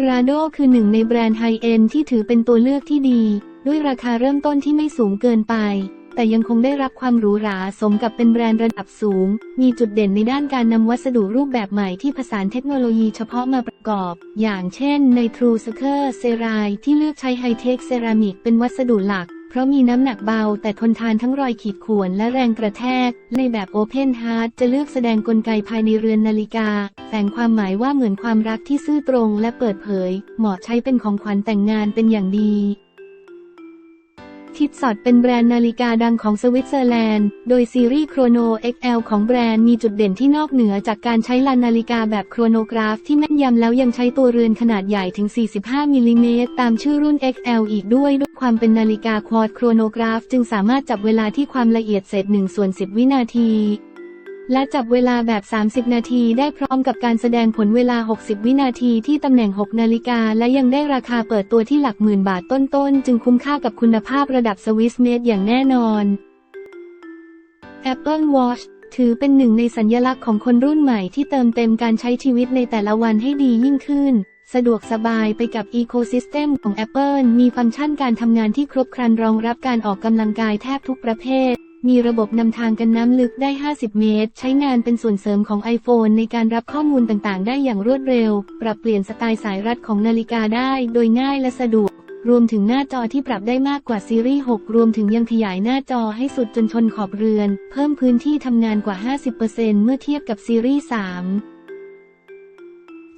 ราโดคือหนึ่งในแบรนด์ไฮเอ็นที่ถือเป็นตัวเลือกที่ดี ด้วยราคาเริ่มต้นที่ไม่สูงเกินไป แต่ยังคงได้รับความหรูหราสมกับเป็นแบรนด์ระดับสูง มีจุดเด่นในด้านการนำวัสดุรูปแบบใหม่ที่ผสานเทคโนโลยีเฉพาะมาประกอบ อย่างเช่นใน True s c e r เซรายที่เลือกใช้ไฮเทคเซรามิกเป็นวัสดุหลัก เพราะมีน้ำหนักเบาแต่ทนทานทั้งรอยขีดข่วนและแรงกระแทก ในแบบโอเพนฮาร์ดจะเลือกแสดงกลไกภายในเรือนนาฬิกา แฝงความหมายว่าเหมือนความรักที่ซื่อตรงและเปิดเผย เหมาะใช้เป็นของขวัญแต่งงานเป็นอย่างดี ทิดสอดเป็นแบรนด์นาฬิกาดังของสวิตเซอร์แลนด์ โดยซีรีส์โครโน XL ของแบรนด์มีจุดเด่นที่นอกเหนือจากการใช้ลันนาฬิกาแบบโครโนกราฟที่แม่นยำแล้วยังใช้ตัวเรือนขนาดใหญ่ถึง 45 มิลลิเมตรตามชื่อรุ่น XL อีกด้วย ด้วยความเป็นนาฬิกาควอดโครโนกราฟ จึงสามารถจับเวลาที่ความละเอียดเศษ1ส่วน10 วินาที และจับเวลาแบบ 30 นาทีได้พร้อมกับการแสดงผลเวลา 60 วินาทีที่ตำแหน่ง 6 นาฬิกา และยังได้ราคาเปิดตัวที่หลักหมื่นบาทต้นๆ จึงคุ้มค่ากับคุณภาพระดับสวิสเมดอย่างแน่นอน Apple Watch ถือเป็นหนึ่งในสัญญลักษณ์ของคนรุ่นใหม่ที่เติมเต็มการใช้ชีวิตในแต่ละวันให้ดียิ่งขึ้น สะดวกสบายไปกับอีโคซิสเต็มของ Apple มีฟังก์ชันการทำงานที่ครบครันรองรับการออกกำลังกายแทบทุกประเภท มีระบบนำทางกันน้ำลึกได้ 50 เมตร ใช้งานเป็นส่วนเสริมของ iPhone ในการรับข้อมูลต่างๆ ได้อย่างรวดเร็ว ปรับเปลี่ยนสไตล์สายรัดของนาฬิกาได้ โดยง่ายและสะดวก รวมถึงหน้าจอที่ปรับได้มากกว่าซีรีส์ 6 รวมถึงยังขยายหน้าจอให้สุดจนชนขอบเรือน เพิ่มพื้นที่ทำงานกว่า 50%เมื่อเทียบกับซีรีส์ 3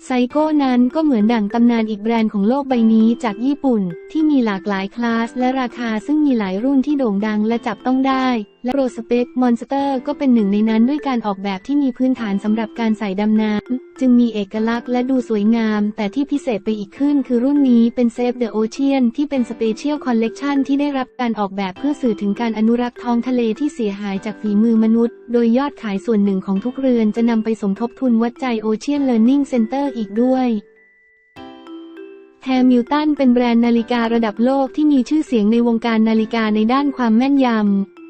ไซโก้นั้นก็เหมือนดั่งตำนานอีกแบรนด์ของโลกใบนี้จากญี่ปุ่น ที่มีหลากหลายคลาสและราคาซึ่งมีหลายรุ่นที่โด่งดังและจับต้องได้ และโรสเปกมอนสเตอร์ก็เป็นหนึ่งในนั้นด้วยการออกแบบที่มีพื้นฐานสำหรับการใส่ดำน้ำจึงมีเอกลักษณ์และดูสวยงาม แต่ที่พิเศษไปอีกขึ้นคือรุ่นนี้เป็น Save the Ocean ที่เป็นสเปเชียลคอลเลกชันที่ได้รับการออกแบบเพื่อสื่อถึงการอนุรักษ์ท้องทะเลที่เสียหายจากฝีมือมนุษย์ โดยยอดขายส่วนหนึ่งของทุกเรือนจะนำไปสมทบทุนวัดใจ Ocean Learning Center อีกด้วยแฮมิลตันเป็นแบรนด์นาฬิการะดับโลกที่มีชื่อเสียงในวงการนาฬิกาในด้านความแม่นยำ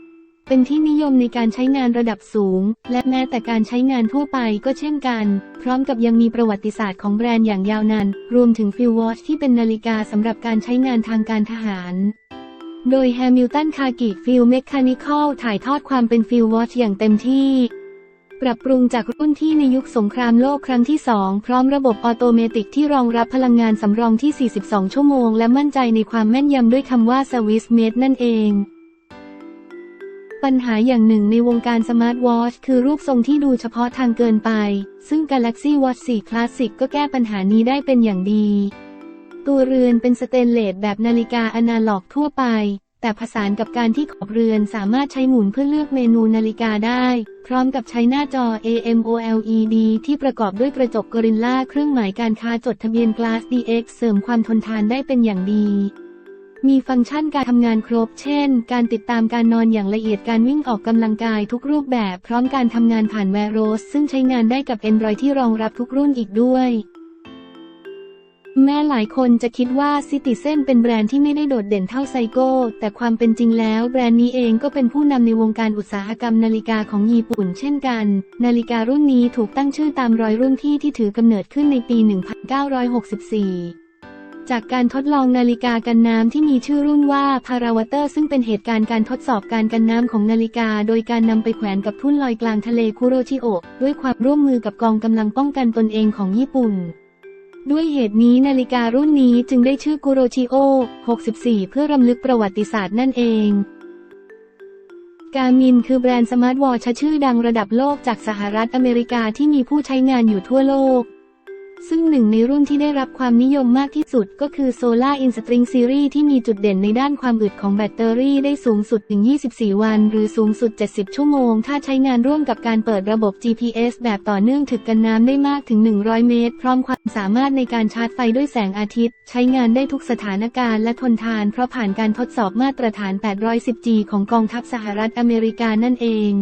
เป็นที่นิยมในการใช้งานระดับสูง และแม้แต่การใช้งานทั่วไปก็เช่นกัน พร้อมกับยังมีประวัติศาสตร์ของแบรนด์อย่างยาวนาน รวมถึงฟิลวอชที่เป็นนาฬิกาสำหรับการใช้งานทางการทหาร โดยแฮมิลตันคากิฟิลเมคานิคอลถ่ายทอดความเป็นฟิลวอชอย่างเต็มที่ ปรับปรุงจากรุ่นที่ในยุคสงครามโลกครั้งที่ 2 พร้อมระบบออโตเมติกที่รองรับพลังงานสำรองที่ 42 ชั่วโมง และมั่นใจในความแม่นยำด้วยคำว่า Swiss Made นั่นเอง ปัญหาอย่างหนึ่งในวงการสมาร์ทวอชคือรูปทรงที่ดูเฉพาะทางเกินไป ซึ่ง Galaxy Watch 4 Classic ก็แก้ปัญหานี้ได้เป็นอย่างดี ตัวเรือนเป็นสเตนเลสแบบนาฬิกาอนาล็อกทั่วไป แต่ผสานกับการที่ขอบเรือนสามารถใช้หมุนเพื่อเลือกเมนูนาฬิกาได้ พร้อมกับใช้หน้าจอ AMOLED ที่ประกอบด้วยกระจกกริลล่าเครื่องหมายการค้าจดทะเบียน Glass DX เสริมความทนทานได้เป็นอย่างดี มีฟังก์ชันการทำงานครบ เช่น การติดตามการนอนอย่างละเอียดการวิ่งออกกำลังกายทุกรูปแบบ พร้อมการทำงานผ่านแวร์โรสซึ่งใช้งานได้กับ Android ที่รองรับทุกรุ่นอีกด้วย แม้หลายคนจะคิดว่าซิติเซนเป็นแบรนด์ที่ไม่ได้โดดเด่นเท่าไซโก้ แต่ความเป็นจริงแล้วแบรนด์นี้เองก็เป็นผู้นำในวงการอุตสาหกรรมนาฬิกาของญี่ปุ่น เช่นกัน นาฬิการุ่นนี้ถูกตั้งชื่อตามรอยรุ่นที่ที่ถือกำเนิดขึ้นในปี 1964 จากการทดลองนาฬิกากันน้ำที่มีชื่อรุ่นว่าพาราวเตอร์ ซึ่งเป็นเหตุการณ์การทดสอบการกันน้ำของนาฬิกา โดยการนำไปแขวนกับทุ่นลอยกลางทะเลคุโรชิโอะด้วยความร่วมมือกับกองกำลังป้องกันตนเองของญี่ปุ่น ด้วยเหตุนี้นาฬิการุ่นนี้จึงได้ชื่อกุโรชิโอ64 เพื่อรำลึกประวัติศาสตร์นั่นเองการมินคือแบรนด์สมาร์ทวอชชื่อดังระดับโลกจากสหรัฐอเมริกาที่มีผู้ใช้งานอยู่ทั่วโลก หนึ่งในรุ่นที่ได้รับความนิยมมากที่สุดก็คือ Solar In-String Series ที่มีจุดเด่นในด้านความอึดของแบตเตอรี่ได้สูงสุดถึง 24 วัน หรือสูงสุด 70 ชั่วโมง ถ้าใช้งานร่วมกับการเปิดระบบ GPS แบบต่อเนื่องถึกกันน้ำได้มากถึง 100 เมตร พร้อมความสามารถในการชาร์จไฟด้วยแสงอาทิตย์ ใช้งานได้ทุกสถานการณ์และทนทานเพราะผ่านการทดสอบมาตรฐาน 810G ของกองทัพสหรัฐอเมริกานั่นเอง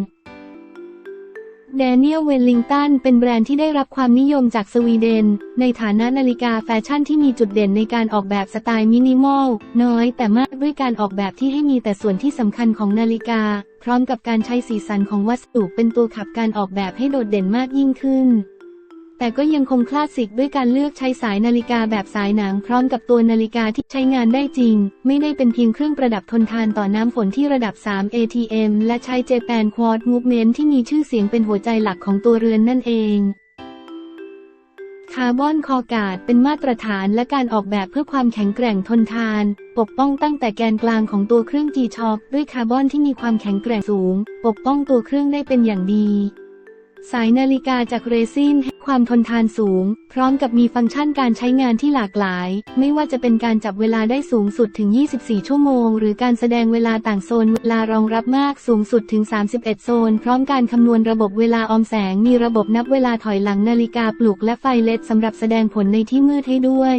แดเนียลเวลลิงตันเป็นแบรนด์ที่ได้รับความนิยมจากสวีเดน ในฐานะนาฬิกาแฟชั่นที่มีจุดเด่นในการออกแบบสไตล์มินิมอล น้อยแต่มากด้วยการออกแบบที่ให้มีแต่ส่วนที่สำคัญของนาฬิกา พร้อมกับการใช้สีสันของวัสดุเป็นตัวขับการออกแบบให้โดดเด่นมากยิ่งขึ้น แต่ก็ยังคงคลาสสิกด้วยการเลือกใช้สายนาฬิกาแบบสายหนังพร้อมกับตัวนาฬิกาที่ใช้งานได้จริง ไม่ได้เป็นเพียงเครื่องประดับทนทานต่อน้ำฝนที่ระดับ 3 ATM และใช้ Japan Quad Movement ที่มีชื่อเสียงเป็นหัวใจหลักของตัวเรือนนั่นเองคาร์บอนคอกาดเป็นมาตรฐานและการออกแบบเพื่อความแข็งแกร่งทนทาน ปกป้องตั้งแต่แกนกลางของตัวเครื่อง G-Shock ด้วยคาร์บอนที่มีความแข็งแกร่งสูง ปกป้องตัวเครื่องได้เป็นอย่างดี สายนาฬิกาจากเรซินให้ความทนทานสูง พร้อมกับมีฟังก์ชันการใช้งานที่หลากหลาย ไม่ว่าจะเป็นการจับเวลาได้สูงสุดถึง 24 ชั่วโมง หรือการแสดงเวลาต่างโซนเวลารองรับมากสูงสุดถึง 31 โซน พร้อมการคำนวณระบบเวลาออมแสง มีระบบนับเวลาถอยหลังนาฬิกาปลุกและไฟเลดสำหรับแสดงผลในที่มืดให้ด้วย